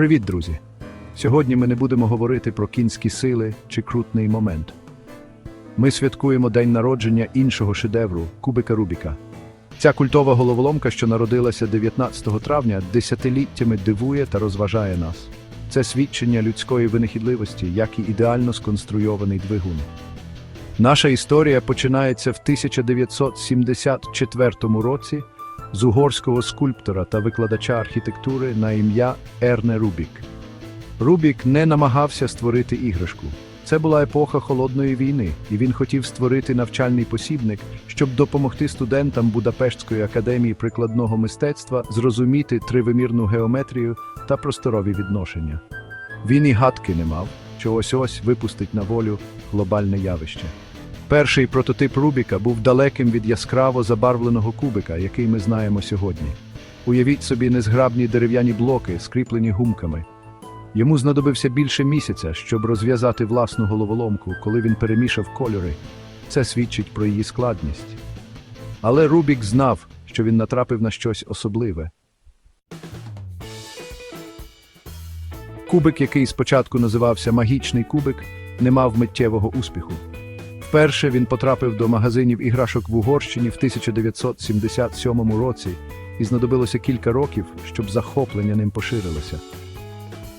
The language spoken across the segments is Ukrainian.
Привіт, друзі! Сьогодні ми не будемо говорити про кінські сили чи крутний момент. Ми святкуємо день народження іншого шедевру Кубика Рубіка. Ця культова головоломка, що народилася 19 травня, десятиліттями дивує та розважає нас. Це свідчення людської винахідливості, як і ідеально сконструйований двигун. Наша історія починається в 1974 році з угорського скульптора та викладача архітектури на ім'я Ерне Рубік. Рубік не намагався створити іграшку. Це була епоха холодної війни, і він хотів створити навчальний посібник, щоб допомогти студентам Будапештської академії прикладного мистецтва зрозуміти тривимірну геометрію та просторові відношення. Він і гадки не мав, що ось ось випустить на волю глобальне явище. Перший прототип Рубіка був далеким від яскраво забарвленого кубика, який ми знаємо сьогодні. Уявіть собі незграбні дерев'яні блоки, скріплені гумками. Йому знадобився більше місяця, щоб розв'язати власну головоломку, коли він перемішав кольори. Це свідчить про її складність. Але Рубік знав, що він натрапив на щось особливе. Кубик, який спочатку називався магічний кубик, не мав миттєвого успіху. Вперше він потрапив до магазинів іграшок в Угорщині в 1977 році, і знадобилося кілька років, щоб захоплення ним поширилося.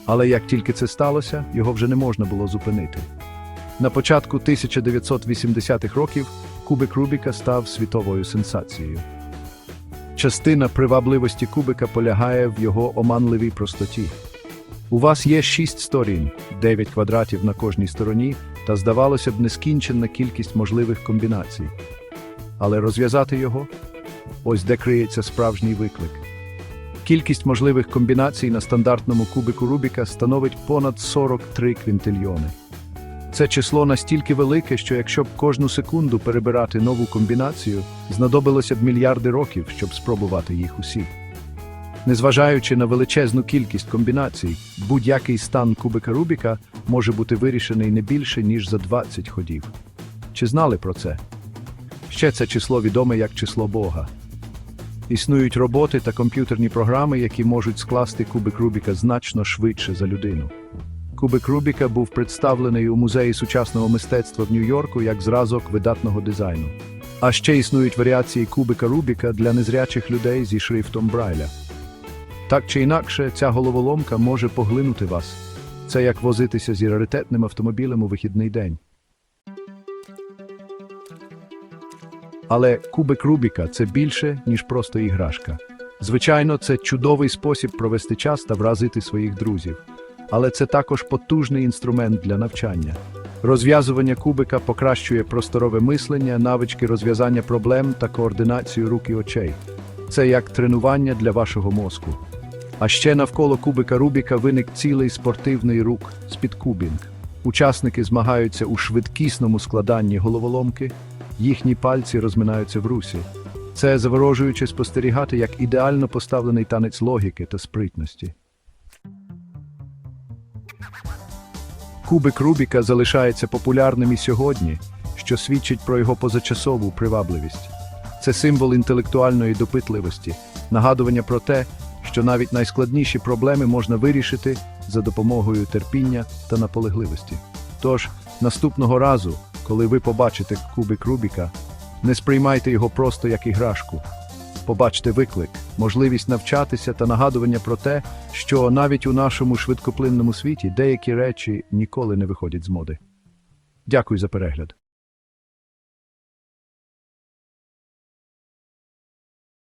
Але як тільки це сталося, його вже не можна було зупинити. На початку 1980-х років кубик Рубіка став світовою сенсацією. Частина привабливості кубика полягає в його оманливій простоті. У вас є шість сторін, дев'ять квадратів на кожній стороні, та, здавалося б, нескінченна кількість можливих комбінацій. Але розв'язати його ось де криється справжній виклик. Кількість можливих комбінацій на стандартному кубику Рубіка становить понад 43 квінтильйони. Це число настільки велике, що якщо б кожну секунду перебирати нову комбінацію, знадобилося б мільярди років, щоб спробувати їх усі. Незважаючи на величезну кількість комбінацій, будь-який стан кубика Рубіка може бути вирішений не більше, ніж за 20 ходів. Чи знали про це? Ще це число відоме як число Бога. Існують роботи та комп'ютерні програми, які можуть скласти кубик Рубіка значно швидше за людину. Кубик Рубіка був представлений у музеї сучасного мистецтва в Нью-Йорку як зразок видатного дизайну. А ще існують варіації кубика Рубіка для незрячих людей зі шрифтом Брайля. Так чи інакше, ця головоломка може поглинути вас. Це як возитися зі раритетним автомобілем у вихідний день. Але кубик Рубіка це більше, ніж просто іграшка. Звичайно, це чудовий спосіб провести час та вразити своїх друзів. Але це також потужний інструмент для навчання. Розв'язування кубика покращує просторове мислення, навички розв'язання проблем та координацію рук і очей. Це як тренування для вашого мозку. А ще навколо кубика Рубіка виник цілий спортивний рук спідкубінг. Учасники змагаються у швидкісному складанні головоломки, їхні пальці розминаються в русі. Це заворожуюче спостерігати як ідеально поставлений танець логіки та спритності. Кубик Рубіка залишається популярним і сьогодні, що свідчить про його позачасову привабливість. Це символ інтелектуальної допитливості, нагадування про те, що навіть найскладніші проблеми можна вирішити за допомогою терпіння та наполегливості. Тож, наступного разу, коли ви побачите кубик Рубіка, не сприймайте його просто як іграшку. Побачте виклик, можливість навчатися та нагадування про те, що навіть у нашому швидкоплинному світі деякі речі ніколи не виходять з моди. Дякую за перегляд.